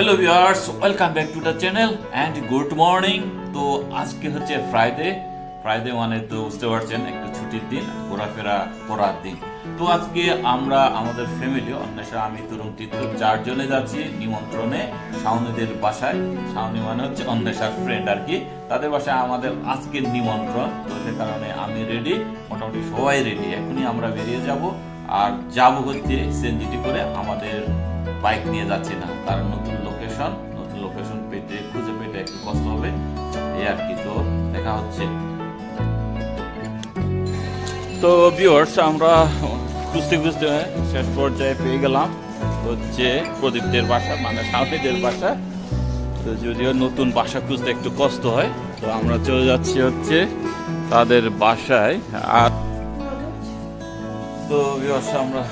Hello viewers welcome back to the channel and good morning তো আজকে হচ্ছে Friday Friday মানে তো বুঝতে পারছেন, একটু ছুটির দিন, ঘোরাফেরা করার দিন। তো আজকে আমরা, আমাদের ফ্যামিলি অন্বেষা, আমি, তরুণ তীর্থ চারজনে যাচ্ছি নিমন্ত্রণে শাওনিদের বাসায়। শাওনি মানে হচ্ছে অন্বেষার ফ্রেন্ড আর কি। তাদের বাসায় আমাদের আজকের নিমন্ত্রণ। তো সে কারণে আমি রেডি মোটামুটি সবাই রেডি এখনই আমরা বেরিয়ে যাব। আর যাব হচ্ছে সেনজিটি করে আমাদের বাইক নিয়ে যাচ্ছি না। কারণ নতুন লোকেশন নতুন লোকেশন পেতে, খুঁজে পেতে একটু কষ্ট হবে। এই আর কি। তো দেখা হচ্ছে। তো ভিউয়ার্স আমরা খুঁজতে খুঁজতে শেষ পর্যায়ে পেয়ে গেলাম হচ্ছে প্রদীপদের বাসা মানে সাউনিদের বাসা। তো যদিও নতুন বাসা খুঁজতে একটু কষ্ট হয়, তো আমরা চলে যাচ্ছি হচ্ছে তাদের বাসায়। আর তো আমরা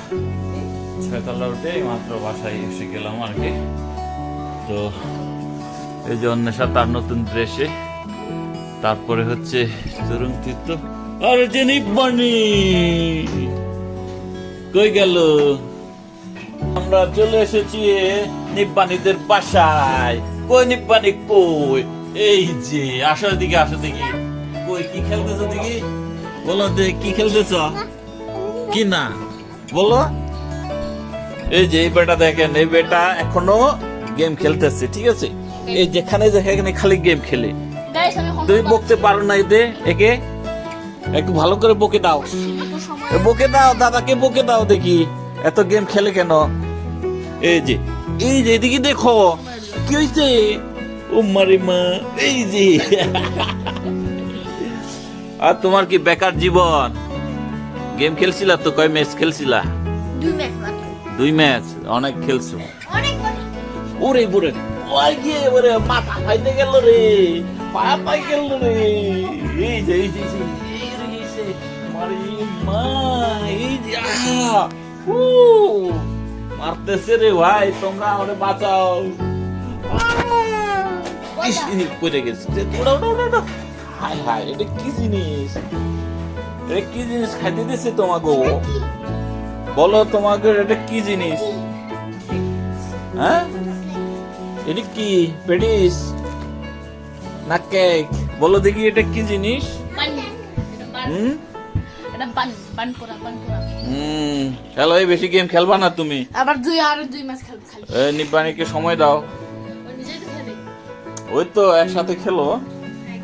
ছয়তলা উঠে মাত্র বাসায় এসে গেলাম আর কি। তো এই যে অন্বেষা তার নতুন ড্রেসে, তারপরে হচ্ছে তরুণ তীর্থ আর যে নিব্বানি কই গেল? আমরা চলে এসেছি নিব্বানিদের বাসায়। কই নিব্বানি কই? এই যে, আসো দিকে আসো দিকে কই, কি খেলতেছো দিকে বলো দে, কি খেলতেছ? কি না? বলো। এই যে এই বেটা দেখেন এই বেটা এখনও গেম খেলতেছে ঠিক আছে? এই যেখানে যেখানে খালি গেম খেলে। তুমি বকতে পারো না এতে একে একটু ভালো করে বকে দাও। বকে দাও দাদাকে বকে দাও দেখি। এত গেম খেলে কেন? এই যে এই যে এদিকে দেখো কি হয়েছে ও মারি মা এই যে। আর তোমার কি বেকার জীবন? গেম খেলছিলা তো? কয় ম্যাচ খেলছিলা? দুই ম্যাচ দুই ম্যাচ অনেক খেলছো। ওরে বুড়ে ওই গিয়ে ওরে মাথা ফাইতে গেল রে পা পাই গেল রে। এই যে এই যে এই মারি মা এই যে মারতেছে রে ভাই তোমরা আমারে বাঁচাও। পড়ে গেছে। দৌড়াও, দৌড়াও, দৌড়াও। হায় হায় এটা কি জিনিস? এটা কি জিনিস খাইতে দিছে তোমাকে বলো তোমাকে এটা কি জিনিস? হ্যাঁ? এটা কি? পেডিস না কেক? বলো দেখি এটা কি জিনিস? হুম? হুম। খেলো এই বেশি গেম খেলবা না তুমি। আবার দুই আর দুই ম্যাচ খেলবে খালি। এ, নিব্বাণীকে সময় দাও। ওই তো একসাথে খেলো।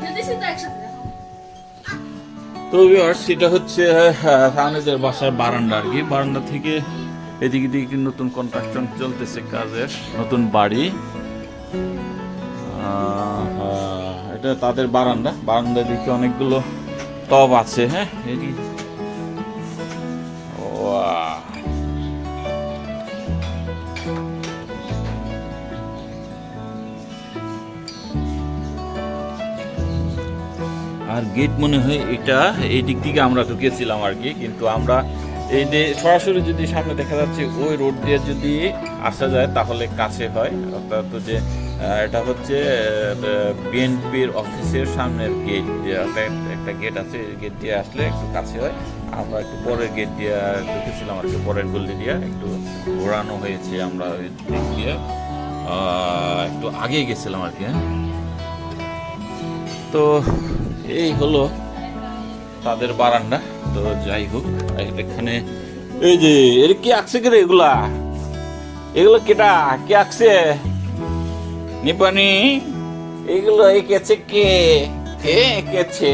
খেলতেছি তো একসাথে। তো সেটা হচ্ছে রানেদের বাসার বারান্দা আর কি। বারান্দা থেকে এদিকে দিকে নতুন কনস্ট্রাকশন চলতেছে কাজের, নতুন বাড়ি। এটা তাদের বারান্দা। বারান্দার দিকে অনেকগুলো টব আছে হ্যাঁ? এদিকে আর গেট মনে হয় এটা এই দিক থেকে আমরা ঢুকেছিলাম আর কি, কিন্তু আমরা এই যে সরাসরি যদি সামনে দেখা যাচ্ছে ওই রোড দিয়ে যদি আসা যায় তাহলে কাছে হয়। অর্থাৎ যে এটা হচ্ছে বিএনপির অফিসের সামনের গেট একটা গেট আছে গেট দিয়ে আসলে একটু কাছে হয়। আমরা একটু পরের গেট দিয়ে ঢুকেছিলাম আর কি, পরের গল্লি দিয়ে। একটু ঘোরানো হয়েছে আমরা ওই দিক দিয়ে। একটু আগে গেছিলাম আর কি হ্যাঁ। তো এই হলো তাদের বারান্দা। তো যাই হোক, এখানে এই যে, এর কি আঁকছে রে এগুলা? এগুলো কেটা? কে আঁকছে নিপানি? এগুলো এঁকেছে কে? কে এঁকেছে?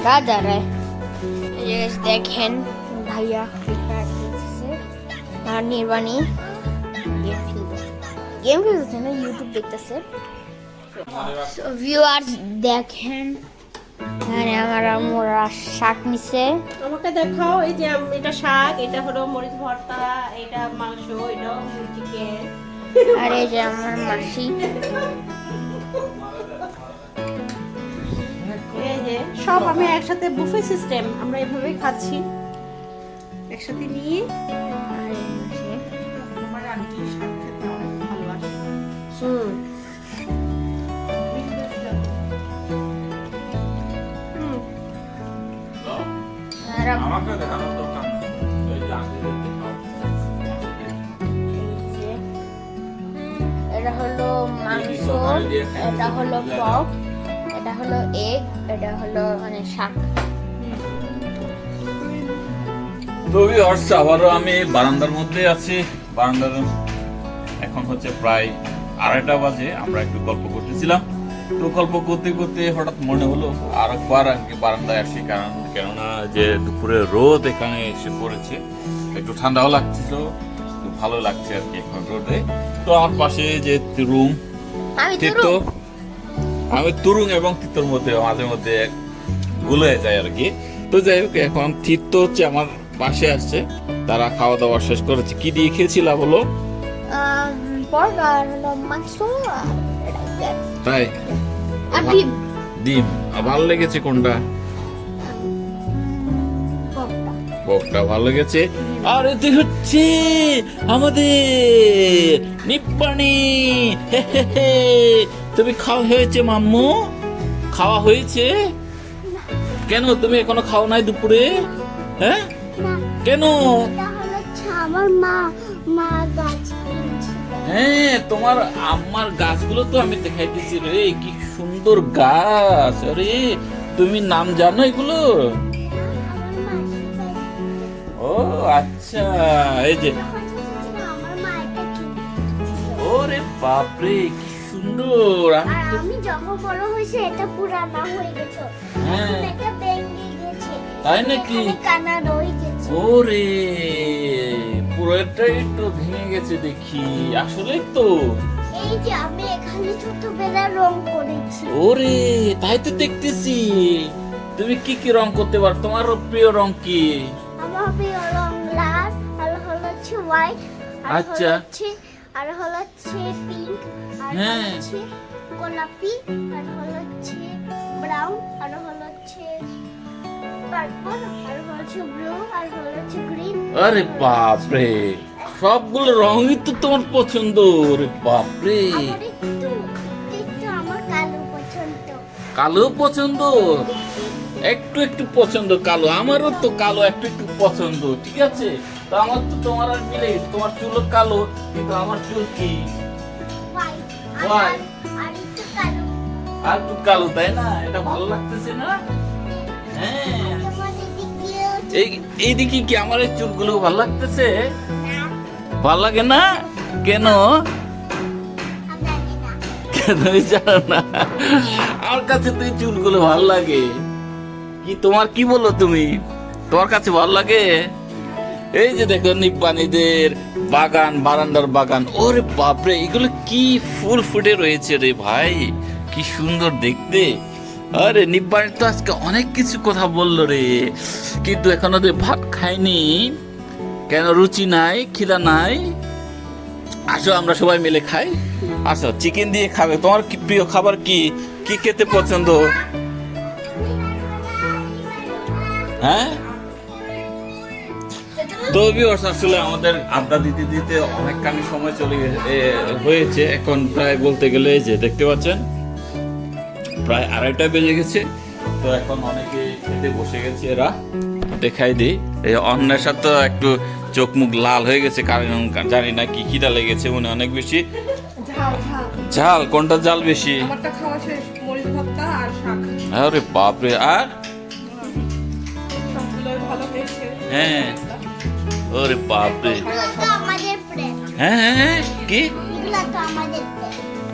এই রাজা রে এই যে দেখেন ভাইয়া আর নির্বাণী গেম খেলতেছে না ইউটিউব দেখতেছে ভিউয়ার্স দেখেন এখানে আমার আমরা শাক নিছে আমাকে দেখাও এই যে এটা শাক এটা হলো মরিচ ভর্তা এটা মাংস এটা চিকেন আর এই যে আমার মাসি। সব আমি একসাথে বুফে সিস্টেম আমরা এভাবেই খাচ্ছি। একসাথে নিয়ে আর আমার আন্টি শাক খেতে অনেক ভালোবাসে। হুম। হুম। আর আম- আমাকে দেখানোর দরকার নেই। এই যে আগে দেখাও। এই যে এটা হলো মাংস এটা হলো পক এটা হলো এগ এটা হলো মানে শাক। তো ভিউয়ার্স আবারও আমি বারান্দার মধ্যে আছি। বারান্দার এখন হচ্ছে প্রায় আড়াইটা বাজে আমরা একটু গল্প করতেছিলাম। তো গল্প করতে করতে হঠাৎ মনে হলো আর একবার আর কি বারান্দায় আসি কারণ কেননা যে দুপুরে রোদ এখানে এসে পড়েছে একটু ঠান্ডাও লাগছিল একটু ভালো লাগছে আর কি এখন রোদে। তো আমার পাশে যে রুম আমি তো আমি তুরুং এবং তিতোর মধ্যে মাঝে মধ্যে গুলে যায় আর কি তো যাই হোক এখন তিতো হচ্ছে আমার পাশে আসছে তারা খাওয়া দাওয়া শেষ করেছে। কি দিয়ে খেয়েছিলা বলো। তাই? ডিম। ভালো লেগেছে কোনটা? বকটা ভালো লেগেছে। আর এতে হচ্ছে আমাদের নিপ্পানি। হে হে হে। তুমি খাওয়া হয়েছে মাম্মু? খাওয়া হয়েছে? কেন তুমি এখনও খাও নাই দুপুরে? হ্যাঁ? কেন? এটা হলো হচ্ছে আমার মা মা গাছ হ্যাঁ তোমার আমার গাছগুলো তো আমি দেখাইতেছি রে কি সুন্দর গাছ। আরে তুমি নাম জানো এগুলো? ও আচ্ছা এই যে। ওরে বাপরে কি সুন্দর। আমি আর আমি যখন বড় হয়েছে এটা পুরানা হয়ে গেছে। হ্যাঁ। এটা ভেঙে গেছে তাই নাকি? এখানে কানা রয়ে গেছে। ওরে পুরোটাই তো ভেঙে গেছে দেখি। আসলে তো। এই যে আমি এখানে ছোটবেলা রং করেছি। ওরে তাই তো দেখতেছি। তুমি কি কি রং করতে পারো? তোমার প্রিয় রং কি? আমার প্রিয় রং লাল আর হলো হোয়াইট আচ্ছা। আর হচ্ছে পিঙ্ক আর হ্যাঁ। হচ্ছে গোলাপি আর হচ্ছে ব্রাউন আর হচ্ছে পার্পল আর হচ্ছে ব্লু আর হচ্ছে গ্রিন আরে বাপরে সবগুলো রঙই তো তোমার পছন্দ রে পছন্দ। কালো পছন্দ? একটু একটু পছন্দ কালো আমারও তো কালো একটু একটু পছন্দ ঠিক আছে? তো আমার তো তোমার আর মিলে গেছে। তোমার চুল কালো কিন্তু আমার চুল কি? আর একটু কালো। তাই না? এটা ভালো লাগতেছে না? হ্যাঁ। এই এইদিকে কি আমার এই চুলগুলো ভালো লাগতেছে? ভালো লাগে না? কেন? কেন জানো না? আমার কাছে তো এই চুলগুলো ভালো লাগে। কি তোমার কি বলো তুমি? তোমার কাছে ভালো লাগে? এই যে দেখো নিব্বানীদের বাগান, বারান্দার বাগান। ওরে বাপরে, এগুলো কি ফুল ফুটে রয়েছে রে ভাই। কি সুন্দর দেখতে। আরে নিব্বানি তো আজকে অনেক কিছু কথা বলল রে। কিন্তু এখনও তো ভাত খাইনি কেন রুচি নাই, খিদা নাই? আসো, আমরা সবাই মিলে খাই। আসো, চিকেন দিয়ে খাবে। তোমার কি প্রিয় খাবার কি? কি খেতে পছন্দ? হ্যাঁ? তো viewers, আসলে আমাদের আড্ডা দিতে দিতে অনেকখানি সময় চলে হয়েছে। এখন প্রায় বলতে গেলে এই যে দেখতে পাচ্ছেন প্রায় আড়াইটা বেজে গেছে। তো এখন অনেকে খেতে বসে গেছে এরা। দেখাই দিই। এই অন্বেষা তো একটু চোখ মুখ লাল হয়ে গেছে কারণ জানি না কি খিদা লেগেছে মনে অনেক বেশি। ঝাল ঝাল। ঝাল কোনটা জাল বেশি? আর বাপরে আর? হ্যাঁ। ওরে বাপরে। হ্যাঁ হ্যাঁ হ্যাঁ কি?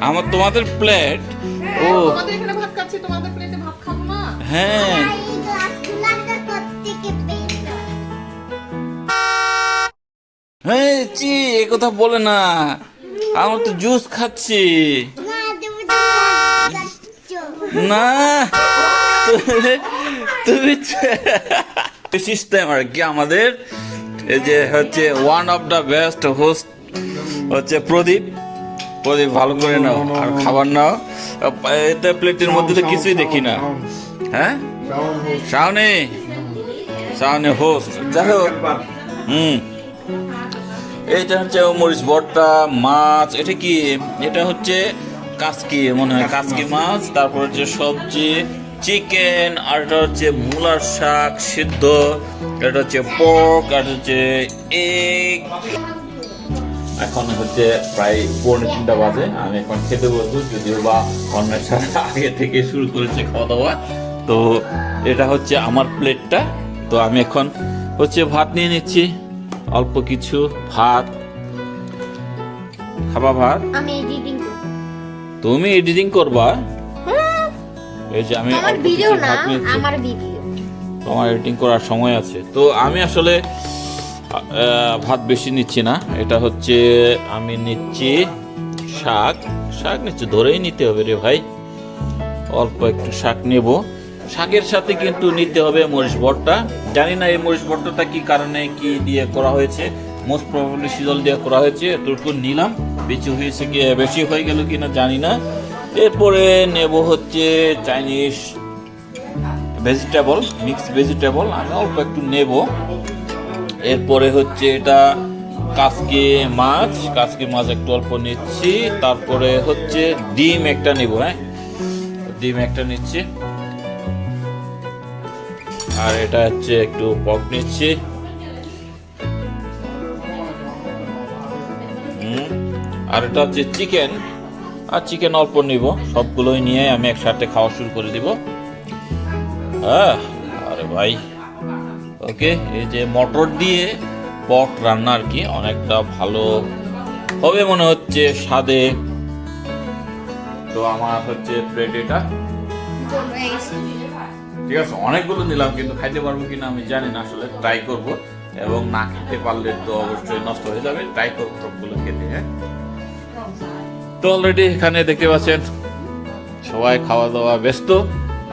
আমার তোমাদের প্লেট ও। তোমাদের এখানে ভাত খাচ্ছি তোমাদের প্লেটে ভাত খাব না? হ্যাঁ। প্রত্যেকে পেয়েছে হ্যাঁ চি এ কথা বলে না। আমার তো জুস খাচ্ছি। না তুমি তো খাচ্ছ। না তুমি- তুমি সিস্টেম আর কি আমাদের? এই যে হচ্ছে one of the best host হচ্ছে প্রদীপ। প্রদীপ, ভালো করে নাও, আর খাবার নাও। এটা প্লেটের মধ্যে তো কিছুই দেখি না। হ্যাঁ? শাওনে। শাওনে হোস্ট যাই হোক, হুম। এইটা হচ্ছে মরিচ, ভর্তা, মাছ। এটা কি? এটা হচ্ছে কাসকি মনে হয় কাসকি মাছ। তারপর হচ্ছে সবজি। চিকেন আর এটা হচ্ছে মূলার শাক সিদ্ধ এটা হচ্ছে পক আর হচ্ছে এগ। এখন হচ্ছে প্রায় পৌনে তিনটা বাজে আমি এখন খেতে বসবো যদিও বা অন্যের সাথে আগে থেকে শুরু করেছে খাওয়া দাওয়া তো এটা হচ্ছে আমার প্লেটটা তো আমি এখন হচ্ছে ভাত নিয়ে নিচ্ছি অল্প কিছু ভাত। খাবা ভাত? আমি তুমি এডিটিং করবা? এই যে আমি আমার ভিডিও না আমার ভিডিও তোমার এডিটিং করার সময় আছে। তো আমি আসলে ভাত বেশি নিচ্ছি না। এটা হচ্ছে আমি নিচ্ছি শাক। শাক নিচ্ছি ধরেই নিতে হবে রে ভাই। অল্প একটু শাক নেব। শাকের সাথে কিন্তু নিতে হবে মরিচ ভর্তা। জানি না এই মরিচ ভর্তাটা কি কারণে কি দিয়ে করা হয়েছে। মোস্ট প্রবাবলি শীতল দিয়ে করা হয়েছে। এতটুকু নিলাম। বেশি হয়েছে কি বেশি হয়ে গেল কিনা জানি না। এরপরে নেব হচ্ছে চাইনিজ ভেজিটেবল মিক্স ভেজিটেবল আমি অল্প একটু নেব। এরপরে হচ্ছে এটা কাসকি মাছ কাসকি মাছ একটু অল্প নিচ্ছি, তারপরে হচ্ছে ডিম একটা নেব হ্যাঁ? ডিম একটা নিচ্ছি। আর এটা হচ্ছে একটু পক নিচ্ছি। আর এটা হচ্ছে চিকেন আর চিকেন অল্প নিব। সবগুলোই নিয়ে আমি একসাথে খাওয়া শুরু করে দিব। হ্যাঁ আরে ভাই। ওকে, এই যে মটর দিয়ে পট রান্না আর কি, অনেকটা ভালো হবে মনে হচ্ছে স্বাদে। তো আমার হচ্ছে প্লেট এটা। ঠিক আছে, অনেকগুলো নিলাম, কিন্তু খাইতে পারব কিনা আমি জানি না আসলে ট্রাই করব। এবং না খেতে পারলে তো অবশ্যই নষ্ট হয়ে যাবে ট্রাই করব সবগুলো খেতে হ্যাঁ? তো অলরেডি এখানে দেখতে পাচ্ছেন সবাই খাওয়া দাওয়া ব্যস্ত।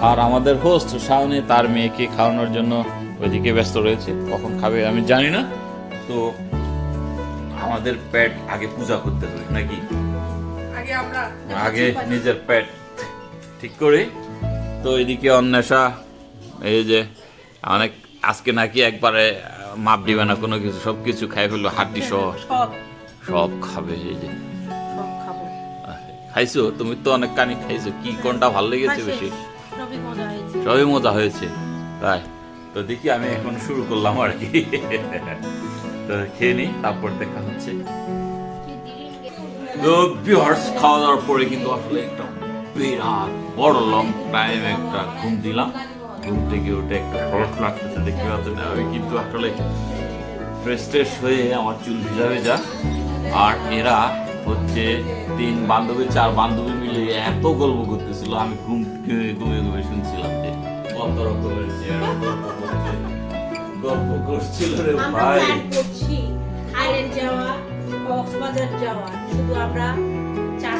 আর আমাদের হোস্ট শাওনি তার মেয়েকে খাওয়ানোর জন্য ওইদিকে ব্যস্ত রয়েছে। কখন খাবে আমি জানি না। তো আমাদের পেট আগে পূজা করতে হবে নাকি? আগে নিজের পেট ঠিক করে। তো এদিকে অন্বেষা এই যে অনেক আজকে নাকি একবারে মাপ দিবে না কোনো কিছু সব কিছু খাই ফেলল হাড্ডি সহ। সব খাবে এই যে। খাইছো? তুমি তো অনেক কানি খাইছো। কি কোনটা ভালো লেগেছে বেশি? সবই মজা হয়েছে। তাই তো দেখি আমি এখন শুরু করলাম আর কি। তো খেয়ে নি তারপর দেখা হচ্ছে। তো ভিউয়ার্স খাওয়া দাওয়ার পরে কিন্তু আসলে একটা বিরাট বড় লং টাইম একটা ঘুম দিলাম। ঘুম থেকে উঠে একটা ফরস লাগতেছে দেখতে পাচ্ছেন? আমি কিন্তু আসলে ফ্রেশ ট্রেশ হয়ে আমার চুল ভিজা ভেজা আর এরা হচ্ছে তিন বান্ধবী চার বান্ধবী মিলে এত গল্প করতেছিল আমি ঘুম থেকে ঘুমিয়ে ঘুমিয়ে শুনছিলাম যে কত রকমের গল্প করছে করছিল রে ভাই। থাইল্যান্ড যাওয়া কক্সবাজার যাওয়া শুধু আমরা চার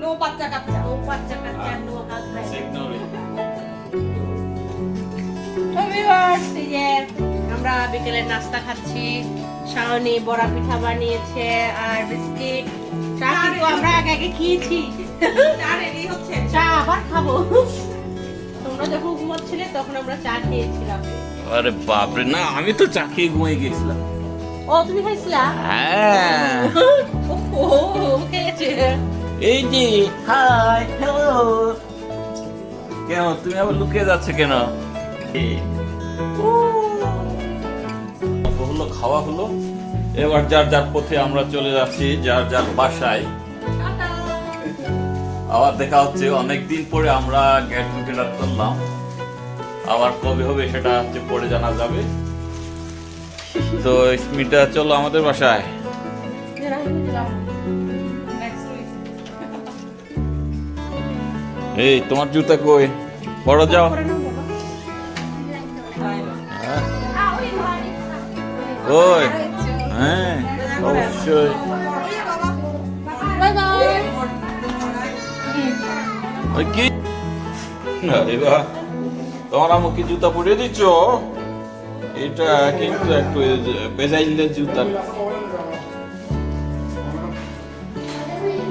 নো বাচ্চা কাচ্চা ও বাচ্চা কাচ্চা নো হাজব্যান্ড আমরা বিকেলে নাস্তা খাচ্ছি। শাওনি বড়া পিঠা বানিয়েছে আর বিস্কিট। চা কিন্তু আমরা আগে আগে খেয়েছি। চা রেডি হচ্ছে। চা আবার খাব। তোমরা যখন ঘুমাচ্ছিলে তখন আমরা চা খেয়েছিলাম। আরে বাপরে না আমি তো চা খেয়ে ঘুমিয়ে গেছিলাম ও তুমি খাইছিলা? হ্যাঁ। ও খেয়েছে। এই যে হাই হ্যালো। কেন তুমি আবার লুকিয়ে যাচ্ছে কেন? ও। খাওয়া হলো। এবার যার যার পথে আমরা চলে যাচ্ছি, যার যার বাসায়। আবার দেখা হচ্ছে, অনেকদিন পরে আমরা গেট টুগেদার করলাম আবার কবে হবে সেটা হচ্ছে পরে জানা যাবে। তো স্মিতা, চলো আমাদের বাসায়। এই, তোমার জুতা কই? বড় যাও। ওই। হ্যাঁ। অবশ্যই। Bye bye. ওই কি? আরে বাহ। তোমার আমাকে জুতা পরিয়ে দিচ্ছ? এটা কিন্তু একটু বেজাইলের জুতা।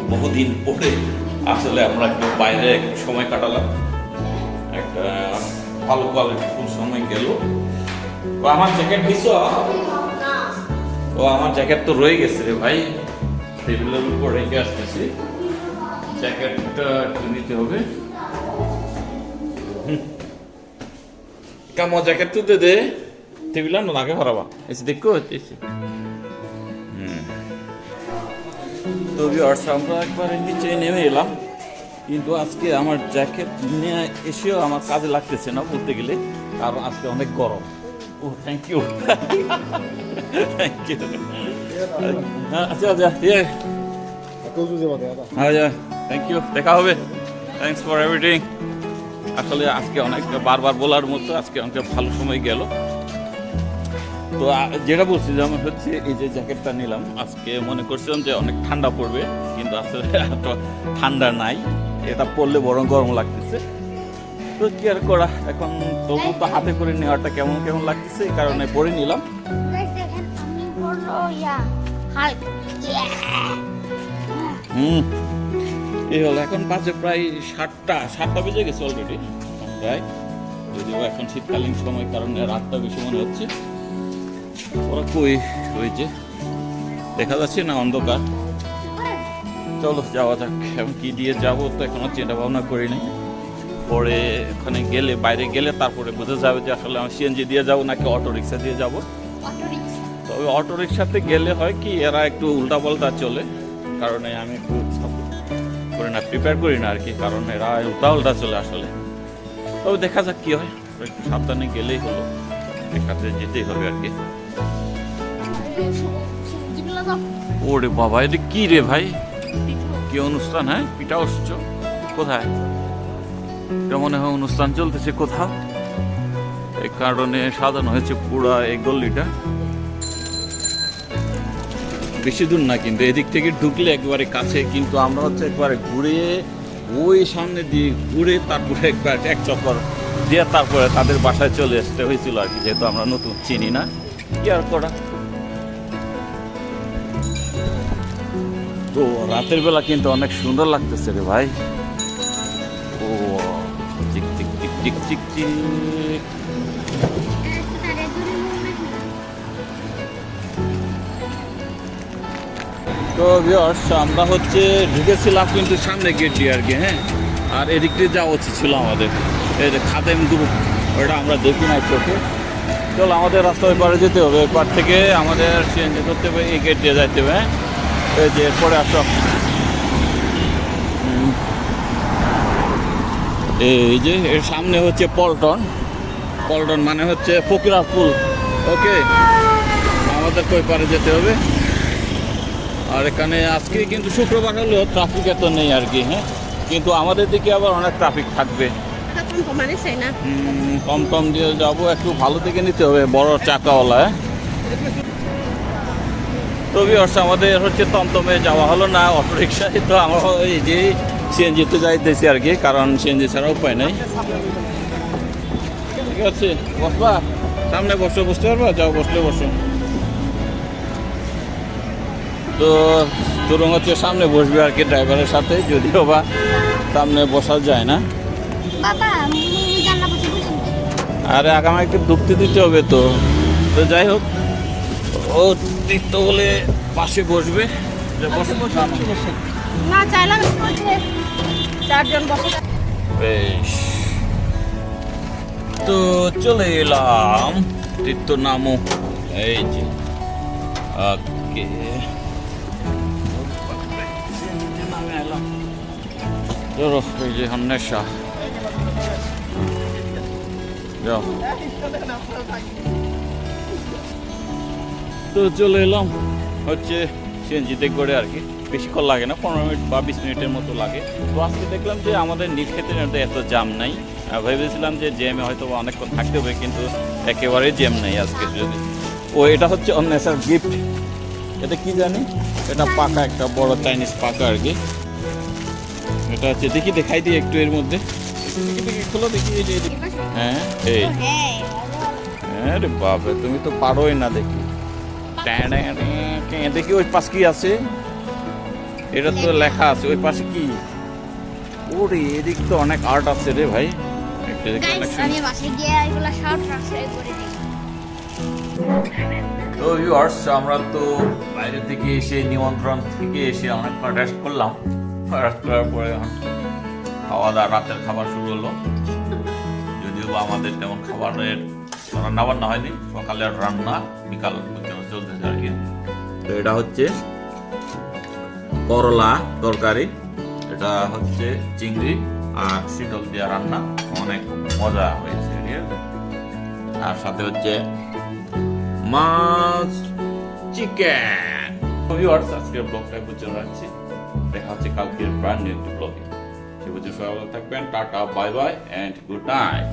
বহুদিন পরে আসলে আমরা একটু বাইরে একটু সময় কাটালাম। একটা ভালো কোয়ালিটি ফুল সময় গেল। ও আমার জ্যাকেট দিছ ও আমার জ্যাকেট তো রয়ে গেছে রে ভাই। টেবিলের উপর রেখে আসতেছি। জ্যাকেটটা একটু নিতে হবে। কামো জ্যাকেট তো দে দে। টেবিল না লাগে হরাবা এসে দেখো এসে তো ভিউয়ার্স আমরা একবার নিচে নেমে এলাম। কিন্তু আজকে আমার জ্যাকেট নিয়ে এসেও আমার কাজে লাগতেছে না বলতে গেলে। কারণ আজকে অনেক গরম। ও থ্যাংক ইউ থ্যাংক ইউ আচ্ছা আচ্ছা ইয়ে আচ্ছা থ্যাংক ইউ দেখা হবে। থ্যাংকস ফর এভরিথিং আসলে আজকে অনেক, বারবার বলার মতো আজকে অনেক ভালো সময় গেল। তো যেটা বলছিলাম হচ্ছে, এই যে জ্যাকেটটা নিলাম, আজকে মনে করছিলাম যে অনেক ঠান্ডা পড়বে, কিন্তু আসলে এত ঠান্ডা নাই। এটা পরলে বরং গরম লাগতেছে। তো কি আর করা। এখন তবু তো হাতে করে নেওয়াটা কেমন কেমন লাগতেছে এই কারণে পরে নিলাম। হুম এই হলো এখন বাজে প্রায় সাতটা সাতটা বেজে গেছে অলরেডি প্রায় যদিও এখন শীতকালীন সময় কারণে রাতটা বেশি মনে হচ্ছে। ওরা কই? ওই যে দেখা যাচ্ছে না অন্ধকার। চলো যাওয়া যাক। এখন কি দিয়ে যাব তো এখনও চিন্তা ভাবনা করি নাই। পরে ওখানে গেলে বাইরে গেলে তারপরে বোঝা যাবে যে আসলে আমি সিএনজি দিয়ে যাব নাকি অটো রিক্সা দিয়ে যাব। তবে অটো রিক্সাতে গেলে হয় কি এরা একটু উল্টা উল্টাপাল্টা চলে কারণে আমি একটু support করি না প্রিপেয়ার করি না আর কি কারণ এরা উল্টা উল্টা চলে আসলে। তবে দেখা যাক কি হয় একটু সাবধানে গেলেই হলো দেখাতে যেতেই হবে আর কি। ওরে বাবা এটা কি রে ভাই? কি অনুষ্ঠান হ্যাঁ? পিঠা উৎসব কোথায়? মনে হয় অনুষ্ঠান চলতেছে কোথাও? এই কারণে সাজানো হয়েছে পুরা এই গল্লিটা। বেশি দূর না কিন্তু, এদিক থেকে ঢুকলে একেবারে কাছে, কিন্তু আমরা হচ্ছে একবারে ঘুরে ওই সামনে দিয়ে ঘুরে তারপরে একবার এক চক্কর দিয়ে তারপরে তাদের বাসায় চলে আসতে হয়েছিল আর কি, যেহেতু আমরা নতুন চিনি না। কি আর করা? তো রাতের বেলা কিন্তু অনেক সুন্দর লাগতেছে রে ভাই। চিক চিক চিক তো ভিউয়ার্স আমরা হচ্ছে ঢুকেছিলাম কিন্তু সামনে গেট দিয়ে আর কি হ্যাঁ? আর এদিক দিয়ে যাওয়া উচিত ছিল আমাদের। এই যে খাদেম গ্রুপ ওটা আমরা দেখি নাই চোখে। চল, আমাদের রাস্তা ওই পারে যেতে হবে। এপার থেকে আমাদের চেঞ্জ করতে হবে, এই গেট দিয়ে যাইতে হবে হ্যাঁ? এই যে, এরপরে আসো। এই যে এর সামনে হচ্ছে পল্টন। পল্টন মানে হচ্ছে ফকিরাপুল ওকে? আমাদের কই পারে যেতে হবে? আর এখানে আজকে কিন্তু শুক্রবার হলেও ট্রাফিক এত নেই আর কি হ্যাঁ? কিন্তু আমাদের দিকে আবার অনেক ট্রাফিক থাকবে। তখন কমানে চাই না। উম, কম কম দিয়ে যাব একটু ভালো দিকে নিতে হবে বড় চাকাওয়ালা হ্যাঁ? তবে আমাদের হচ্ছে তমতমে যাওয়া হলো না অটো রিক্সায় তো আমরা এই যে সিএনজিতে যাইতেছি আর কি কারণ সিএনজি ছাড়া উপায় নাই। ঠিক আছে বসবা। সামনে বসে বসতে পারবা? যাও বসলে বসো। তো তুরং হচ্ছে সামনে বসবে আর কি ড্রাইভারের সাথে যদিও বা সামনে বসা যায় না। আরে আগামী একটু ঢুকতে দিতে হবে তো। তো যাই হোক ও তীর্থ বলে পাশে বসবে। বসে বসে। না, চাইলাম চারজন বেশ। তো চলে এলাম। তীর্থ নামক এই যে। ওকে নামে ধরো, এই যে যাও। তো চলে এলাম। হচ্ছে সিএনজিতে করে আর কি। বেশিক্ষণ লাগে না, পনেরো মিনিট বা বিশ মিনিটের মতো লাগে। তো আজকে দেখলাম যে আমাদের নীলক্ষেতের মধ্যে এত জাম নাই। ভেবেছিলাম যে জ্যামে হয়তো অনেকক্ষণ থাকতে হবে, কিন্তু একেবারে জ্যাম নেই আজকে যদি। ও, এটা হচ্ছে অন্যেসার গিফট এটা কি জানি? এটা পাকা একটা বড় চাইনিজ পাকা আর কি। এটা হচ্ছে, দেখি, দেখাই দিই একটু এর মধ্যে। খোলো, দেখি। হ্যাঁ এই। হ্যাঁ হ্যাঁ বাবা তুমি তো পারোই না দেখি। দেখি, ওই পাশ কি আছে? এটা তো লেখা আছে ওই পাশে কি? ওরে এদিক তো অনেক আর্ট আছে রে ভাই। আমি বাসে গিয়ে এগুলো সব ট্রান্সলেট করে তো ভিউয়ার্স আমরা তো বাইরে থেকে এসে নিমন্ত্রণ থেকে এসে অনেকক্ষণ রেস্ট করলাম। রেস্ট করার পরে এখন খাওয়া দাওয়া রাতের খাবার শুরু হলো। যদিও বা আমাদের তেমন খাবারের রান্না বান্না হয়নি সকালের রান্না বিকাল চলতেছে আর কি। তো এটা হচ্ছে করলা তরকারি, এটা হচ্ছে চিংড়ি আর শীতল দিয়া রান্না। অনেক মজা হয়েছে আর সাথে হচ্ছে মাছ চিকেন। ভিউয়ার্স আজকের ব্লগটা পর্যন্ত রাখছি। দেখা হচ্ছে কালকের ব্র্যান্ড নিউ ব্লগে সে পর্যন্ত সবাই থাকবেন, tata bye bye and good night